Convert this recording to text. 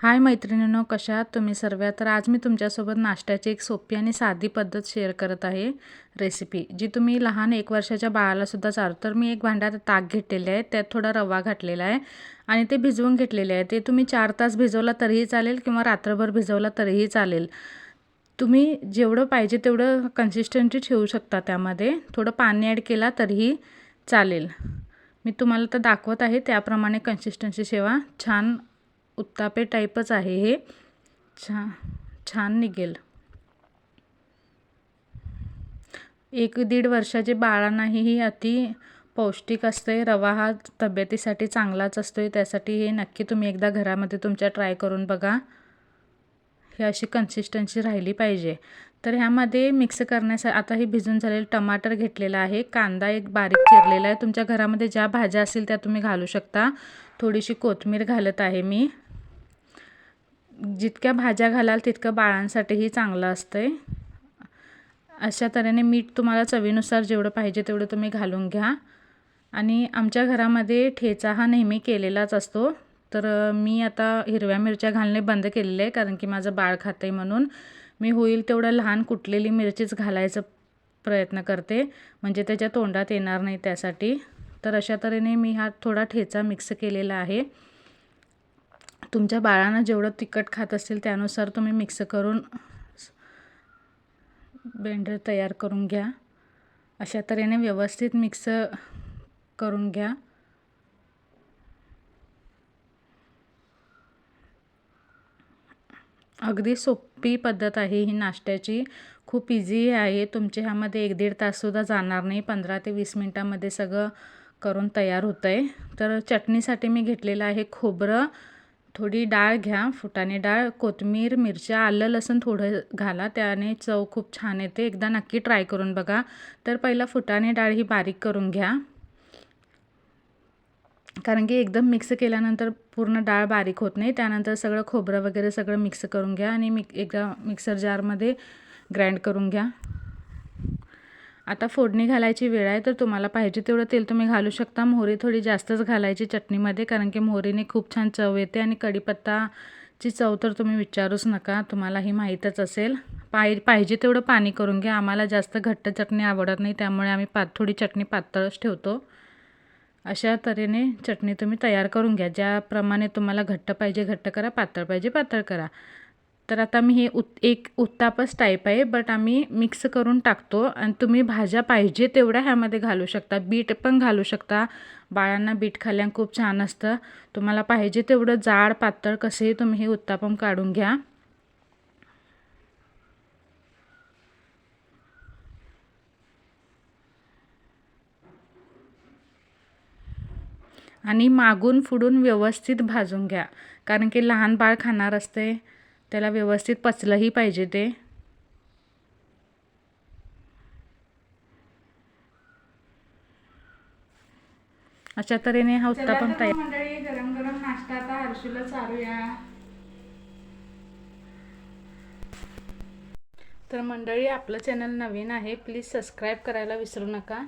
हाय मैत्रिणींनो कशा आहात तुम्ही सर्व? तर आज मी तुमच्यासोबत नाश्त्याची एक सोपी आणि साधी पद्धत शेअर करत आहे रेसिपी जी तुम्ही लहान एक वर्षाच्या बाळालासुद्धा चालू तर मी एक भांड्यात ताक घेतलेले आहे त्यात थोडा रवा घातलेला आहे आणि ते भिजवून घेतलेले आहे. ते तुम्ही चार तास भिजवला तरीही चालेल किंवा रात्रभर भिजवला तरीही चालेल. तुम्ही जेवढं पाहिजे तेवढं कन्सिस्टन्सी ठेवू शकता त्यामध्ये. थोडं पाणी ॲड केला तरीही चालेल. मी तुम्हाला तर दाखवत आहे त्याप्रमाणे कन्सिस्टन्सी सेवा छान उत्तापे टाईपच आहे हे. छान छान निघेल. एक दीड वर्षाचे बाळांनाही ही अति पौष्टिक असते. रवा हा तब्येतीसाठी चांगलाच असतो त्यासाठी हे नक्की तुम्ही एकदा घरामध्ये तुमच्या ट्राय करून बघा. हे अशी कन्सिस्टन्सी राहिली पाहिजे. तर ह्यामध्ये मिक्स करण्यासाठी आता हे भिजून झालेलं टमाटर घेतलेलं आहे. कांदा एक बारीक चिरलेला आहे. तुमच्या घरामध्ये ज्या भाज्या असतील त्या तुम्ही घालू शकता. थोडीशी कोथमीर घालत आहे मी. जितक्या भाज्या घालाल तितकं बाळांसाठीही चांगलं असतं आहे अशा तऱ्हेने मीठ तुम्हाला चवीनुसार जेवढं पाहिजे तेवढं तुम्ही घालून घ्या. आणि आमच्या घरामध्ये ठेचा हा नेहमी केलेलाच असतो. तर मी आता हिरव्या मिरच्या घालणे बंद केलेले आहे कारण की माझं बाळ खातं आहे म्हणून. मी होईल तेवढं लहान कुटलेली मिरचीच घालायचं प्रयत्न करते. म्हणजे त्याच्या तोंडात येणार नाही त्यासाठी. तर अशा तऱ्हेने मी हा थोडा ठेचा मिक्स केलेला आहे. तुमच्या बाळांना जेवढं तिखट खात असतील त्यानुसार तुम्ही मिक्स करून बेंडर तयार करून घ्या. अशा तऱ्हेने व्यवस्थित मिक्स करून घ्या. अगदी सोपी पद्धत आहे ही नाश्त्याची. खूप इझी आहे. तुमचे ह्यामध्ये एक दीड ताससुद्धा जाणार नाही. पंधरा ते वीस मिनटामध्ये सगळं करून तयार होतं आहे तर चटणीसाठी मी घेतलेलं आहे खोबरं. थोडी डाळ घ्या. फुटाणे डाळ कोथमीर मिरच्या आलं लसूण थोडं घाला. त्याने चव खूप छान येते. एकदा नक्की ट्राय करून बघा. तर पहिला फुटाणे डाळ ही बारीक करून घ्या. कारण की एकदम मिक्स केल्यानंतर पूर्ण डाळ बारीक होत नाही. त्यानंतर सगळं खोबरं वगैरे सगळं मिक्स करून घ्या आणि मिक एकदा मिक्सर जारमध्ये ग्राइंड करून घ्या. आता फोडणी घालायची वेळ आहे तर तुम्हाला पाहिजे तेवढं तेल तुम्ही घालू शकता. मोहरी थोडी जास्तच घालायची चटणीमध्ये कारण की मोहरीने खूप छान चव येते आणि कढीपत्ताची चव तर तुम्ही विचारूच नका तुम्हाला ही माहीतच असेल. पाय पाहिजे तेवढं पाणी करून घ्या. आम्हाला जास्त घट्ट चटणी आवडत नाही त्यामुळे आम्ही पात थोडी चटणी पातळच ठेवतो. अशा तऱ्हेने चटणी तुम्ही तयार करून घ्या. ज्याप्रमाणे तुम्हाला घट्ट पाहिजे घट्ट करा पातळ पाहिजे पातळ करा. तर आता मी हे उत एक उत्तापच टाईप आहे बट आम्ही मिक्स करून टाकतो आणि तुम्ही भाज्या पाहिजे तेवढ्या ह्यामध्ये घालू शकता. बीट पण घालू शकता. बाळांना बीट खाल्ल्यानं खूप छान असतं. तुम्हाला पाहिजे तेवढं जाड पातळ कसंही तुम्ही हे उत्तापम काढून घ्या. आणि मागून फुडून व्यवस्थित भाजून घ्या. कारण की लहान बाळ खाणार असते. त्याला व्यवस्थित पचलंही पाहिजे ते. अशा तऱ्हेने हा उत्तापन तयार मंडळी गरम गरम नाश्ता आता हर्षूला चालूया. तर मंडळी आपलं चॅनल नवीन आहे प्लीज सबस्क्राईब करायला विसरू नका.